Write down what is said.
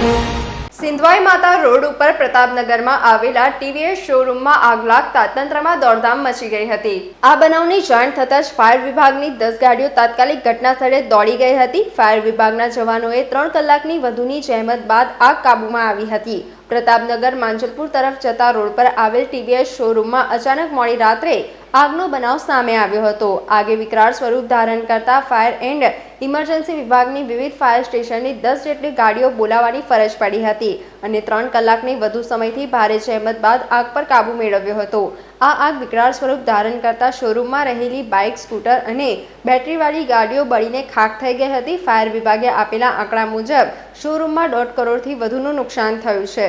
સિંધવાઈ માતા રોડ ઉપર પ્રતાપનગરમાં આવેલા ટીવીએસ શોરૂમમાં આગ લાગતા તંત્રમાં દોડધામ મચી ગઈ હતી. આ બનાવની જાણ થતાં જ ફાયર વિભાગની દસ ગાડીઓ તાત્કાલિક ઘટના સ્થળે દોડી ગઈ હતી. ફાયર વિભાગના જવાનોએ ત્રણ કલાકની વધુની જહેમત બાદ આગ કાબૂમાં આવી હતી. પ્રતાપનગર, માંજલપુર તરફ જતા રોડ પર આવેલ ટીવીએસ શોરૂમમાં અચાનક મોડી રાત્રે આગનો બનાવ સામે આવ્યો હતો. આગે વિકરાળ સ્વરૂપ ધારણ કરતા ફાયર એન્ડ ઇમરજન્સી વિભાગની વિવિધ ફાયર સ્ટેશનની દસ જેટલી ગાડીઓ બોલાવવાની ફરજ પડી હતી અને ત્રણ કલાકની વધુ સમયથી ભારે જહેમત બાદ આગ પર કાબૂ મેળવ્યો હતો. આ આગ વિકરાળ સ્વરૂપ ધારણ કરતા શોરૂમમાં રહેલી બાઇક, સ્કૂટર અને બેટરીવાળી ગાડીઓ બળીને ખાખ થઈ ગઈ હતી. ફાયર વિભાગે આપેલા આંકડા મુજબ શોરૂમમાં દોઢ કરોડથી વધુનું નુકસાન થયું છે.